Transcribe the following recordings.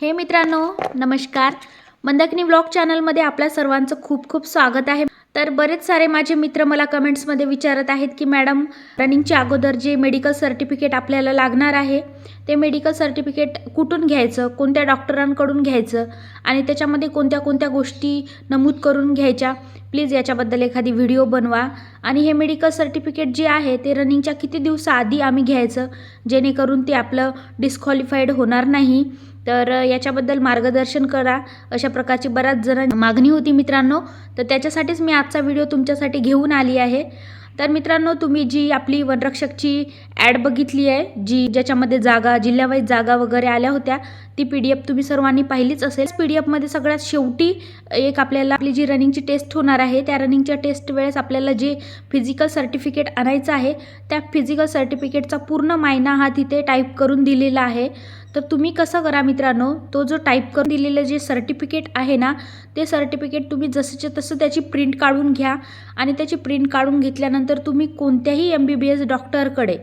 हे मित्रांनो नमस्कार. मंदाकिनी ब्लॉग चॅनलमध्ये आपल्या सर्वांचं खूप खूप स्वागत आहे. तर बरेच सारे माझे मित्र मला कमेंट्समध्ये विचारत आहेत की मॅडम रनिंगच्या अगोदर जे मेडिकल सर्टिफिकेट आपल्याला लागणार आहे ते मेडिकल सर्टिफिकेट कुठून घ्यायचं? कोणत्या डॉक्टरांकडून घ्यायचं? आणि त्याच्यामध्ये कोणत्या कोणत्या गोष्टी नमूद करून घ्यायच्या? प्लीज याच्याबद्दल एखादी व्हिडिओ बनवा. आणि हे मेडिकल सर्टिफिकेट जे आहे ते रनिंगच्या किती दिवसाआधी आम्ही घ्यायचं? जेणेकरून ते आपलं डिस्क्वालिफाईड होणार नाही. तर याच्याबद्दल मार्गदर्शन करा. अशा प्रकारची बऱ्याच जण मागणी होती मित्रांनो. तर त्याच्यासाठीच मी आजचा व्हिडिओ तुमच्यासाठी घेऊन आली आहे. तर मित्रांनो तुम्ही जी आपली वनरक्षकची ॲड बघितली आहे जी ज्याच्यामध्ये जागा जिल्ह्यावाईज जागा वगैरे आल्या होत्या ती पी डी एफ तुम्ही सर्वांनी पाहिलीच असेल. पी डी एफमध्ये सगळ्यात शेवटी एक आपल्याला आपली जी रनिंगची टेस्ट होणार आहे त्या रनिंगच्या टेस्ट वेळेस आपल्याला जे फिजिकल सर्टिफिकेट आणायचं आहे त्या फिजिकल सर्टिफिकेटचा पूर्ण मायना हा तिथे टाईप करून दिलेला आहे. तर तुम्ही कसं करा मित्रांनो? तो जो टाईप करून दिलेलं जे सर्टिफिकेट आहे ना ते सर्टिफिकेट तुम्ही जसंच्या तसं त्याची प्रिंट काढून घ्या. आणि त्याची प्रिंट काढून घेतल्यानंतर तुम्ही कोणत्याही एम बी बी एस डॉक्टरकडे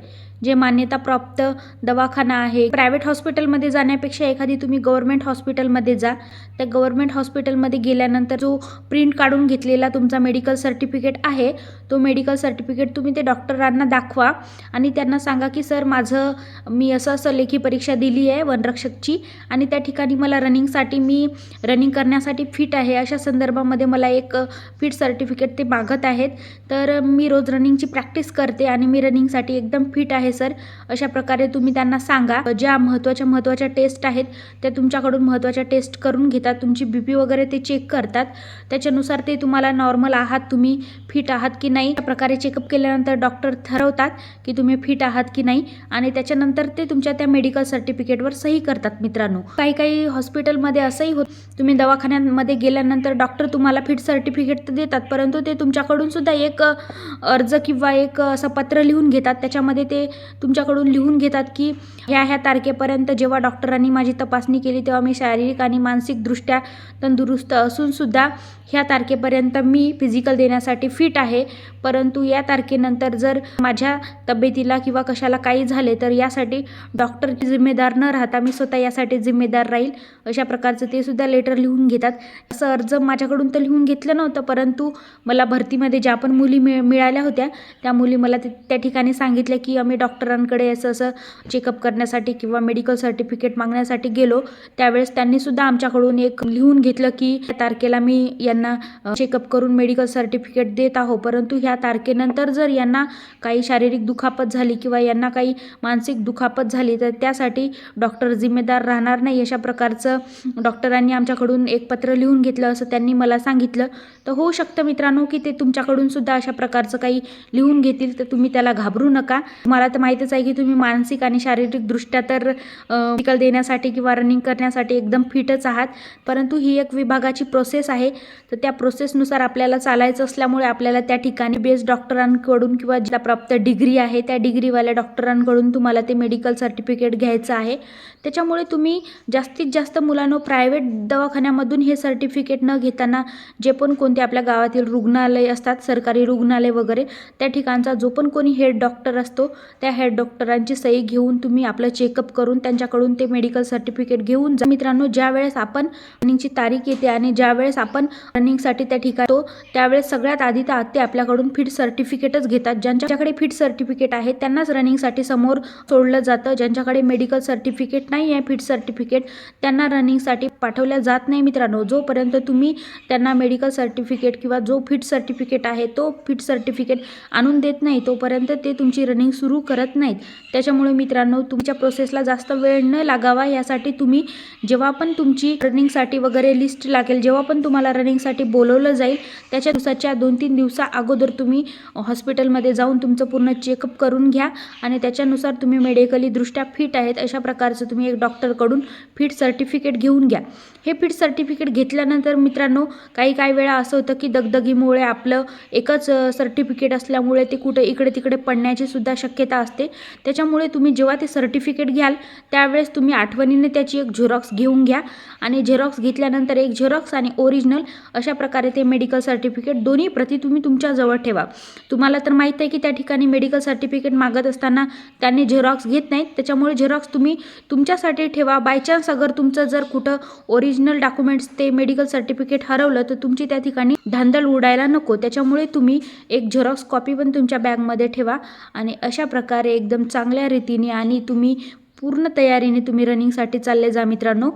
जे मान्यताप्राप्त दवाखाना आहे. प्रायव्हेट हॉस्पिटलमध्ये जाण्यापेक्षा एखादी तुम्ही गव्हर्मेंट हॉस्पिटलमध्ये जा. त्या गव्हर्मेंट हॉस्पिटलमध्ये गेल्यानंतर जो प्रिंट काढून घेतलेला तुमचा मेडिकल सर्टिफिकेट आहे तो मेडिकल सर्टिफिकेट तुम्ही ते डॉक्टरांना दाखवा आणि त्यांना सांगा की सर माझं मी असं असं लेखी परीक्षा दिली आहे वनरक्षकची आणि त्या ठिकाणी मला रनिंगसाठी मी रनिंग करण्यासाठी फिट आहे. अशा संदर्भामध्ये मला एक फिट सर्टिफिकेट ते मागत आहेत. तर मी रोज रनिंगची प्रॅक्टिस करते आणि मी रनिंगसाठी एकदम फिट आहे. सर. अशा प्रकारे तुम्ही त्यांना सांगा. ज्या महत्त्वाच्या महत्त्वाच्या टेस्ट आहेत त्या तुमच्याकडून महत्त्वाच्या टेस्ट करून घेतात. तुमची बी पी वगैरे ते चेक करतात. त्याच्यानुसार ते तुम्हाला नॉर्मल आहात तुम्ही फिट आहात की नाही. त्या प्रकारे चेकअप केल्यानंतर डॉक्टर ठरवतात की तुम्ही फिट आहात की नाही आणि त्याच्यानंतर ते तुमच्या त्या मेडिकल सर्टिफिकेटवर सही करतात मित्रांनो. काही काही हॉस्पिटलमध्ये असंही होत तुम्ही दवाखान्यांमध्ये गेल्यानंतर डॉक्टर तुम्हाला फिट सर्टिफिकेट तर देतात परंतु ते तुमच्याकडून सुद्धा एक अर्ज किंवा एक असं पत्र लिहून घेतात. त्याच्यामध्ये ते तुमच्याकडून लिहून घेतात की ह्या ह्या तारखेपर्यंत जेव्हा डॉक्टरांनी माझी तपासणी केली तेव्हा मी शारीरिक आणि मानसिकदृष्ट्या तंदुरुस्त असूनसुद्धा ह्या तारखेपर्यंत मी फिजिकल देण्यासाठी फिट आहे. परंतु या तारखेनंतर जर माझ्या तब्येतीला किंवा कशाला काही झाले तर यासाठी डॉक्टर जिम्मेदार न राहता मी स्वतः यासाठी जिम्मेदार राहील अशा प्रकारचं ते सुद्धा लेटर लिहून घेतात. असं अर्ज माझ्याकडून तर लिहून घेतलं नव्हतं परंतु मला भरतीमध्ये ज्या पण मुली मिळ मिळाल्या होत्या त्या मुली मला त्या ठिकाणी सांगितल्या की आम्ही डॉक्टरांकडे असं असं चेकअप करण्यासाठी किंवा मेडिकल सर्टिफिकेट मागण्यासाठी गेलो. त्यावेळेस त्यांनी सुद्धा आमच्याकडून एक लिहून घेतलं की या तारखेला मी यांना चेकअप करून मेडिकल सर्टिफिकेट देत आहो. परंतु ह्या तारखेनंतर जर यांना काही शारीरिक दुखापत झाली किंवा यांना काही मानसिक दुखापत झाली तर त्यासाठी डॉक्टर जिम्मेदार राहणार नाही अशा प्रकारचं डॉक्टरांनी आमच्याकडून एक पत्र लिहून घेतलं असं त्यांनी मला सांगितलं. तर होऊ शकतं मित्रांनो की ते तुमच्याकडून सुद्धा अशा प्रकारचं काही लिहून घेतील तर तुम्ही त्याला घाबरू नका. मला तर माहीतच आहे की तुम्ही मानसिक आणि शारीरिकदृष्ट्या तर मेडिकल देण्यासाठी किंवा रनिंग करण्यासाठी एकदम फिटच आहात. परंतु ही एक विभागाची प्रोसेस आहे. तर त्या प्रोसेसनुसार आपल्याला चालायचं असल्यामुळे आपल्याला त्या ठिकाणी बेस्ट डॉक्टरांकडून किंवा ज्या प्राप्त डिग्री आहे त्या डिग्रीवाल्या डॉक्टरांकडून तुम्हाला ते मेडिकल सर्टिफिकेट घ्यायचं आहे. त्याच्यामुळे तुम्ही जास्तीत जास्त मुलांनो प्रायव्हेट दवाखान्यामधून हे सर्टिफिकेट न घेताना जे पण कोणते आपल्या गावातील रुग्णालय असतात सरकारी रुग्णालय वगैरे त्या ठिकाणचा जो पण कोणी हेड डॉक्टर असतो त्या हेड डॉक्टरांची सही घेऊन तुम्ही आपलं चेकअप करून त्यांच्याकडून ते मेडिकल सर्टिफिकेट घेऊन जा. मित्रांनो ज्या वेळेस आपण रनिंगची तारीख येते आणि ज्या वेळेस आपण रनिंगसाठी त्या ठिकाणी तो त्यावेळेस सगळ्यात आधी तर ते आपल्याकडून फिट सर्टिफिकेटच घेतात. ज्यांच्याकडे फिट सर्टिफिकेट आहे त्यांनाच रनिंगसाठी समोर सोडलं जातं. ज्यांच्याकडे मेडिकल सर्टिफिकेट नाही आहे फिट सर्टिफिकेट त्यांना रनिंगसाठी पाठवल्या जात नाही मित्रांनो. जोपर्यंत तुम्ही त्यांना मेडिकल सर्टिफिकेट किंवा जो फिट सर्टिफिकेट आहे तो फिट सर्टिफिकेट आणून देत नाही तोपर्यंत ते तुमची रनिंग सुरू कर करत नाहीत. त्याच्यामुळे मित्रांनो तुमच्या प्रोसेसला जास्त वेळ न लागावा यासाठी तुम्ही जेव्हा पण तुमची रनिंगसाठी वगैरे लिस्ट लागेल जेव्हा पण तुम्हाला रनिंगसाठी बोलवलं जाईल त्याच्या दिवसाच्या दोन तीन दिवसा अगोदर तुम्ही हॉस्पिटलमध्ये जाऊन तुमचं पूर्ण चेकअप करून घ्या आणि त्याच्यानुसार तुम्ही मेडिकली दृष्ट्या फिट आहेत अशा प्रकारचं तुम्ही एक डॉक्टरकडून फिट सर्टिफिकेट घेऊन घ्या. हे फिट सर्टिफिकेट घेतल्यानंतर मित्रांनो काही काही वेळा असं होतं की दगदगीमुळे आपलं एकच सर्टिफिकेट असल्यामुळे ते कुठं इकडे तिकडे पडण्याची सुद्धा शक्यता असते. त्याच्यामुळे तुम्ही जेव्हा ते सर्टिफिकेट घ्याल त्यावेळेस तुम्ही आठवणीने त्याची एक झेरॉक्स घेऊन घ्या. आणि झेरॉक्स घेतल्यानंतर एक झेरॉक्स आणि ओरिजिनल अशा प्रकारे ते मेडिकल सर्टिफिकेट दोन्ही प्रती तुम्ही तुमच्याजवळ ठेवा. तुम्हाला तर माहीत आहे की त्या ठिकाणी मेडिकल सर्टिफिकेट मागत असताना त्यांनी झेरॉक्स घेत नाहीत. त्याच्यामुळे झेरॉक्स तुम्ही तुमच्यासाठी ठेवा. बाय चान्स अगर तुमचं जर कुठं ओरिजिनल डॉक्युमेंट्स ते मेडिकल सर्टिफिकेट हरवलं तर तुमची त्या ठिकाणी धांदल उडायला नको. त्याच्यामुळे तुम्ही एक झेरॉक्स कॉपी पण तुमच्या बॅगमध्ये ठेवा. आणि अशा प्रकारे एकदम चांगल्या रीतीने आणि तुम्ही पूर्ण तयारीने तुम्ही रनिंगसाठी चालले जा मित्रांनो.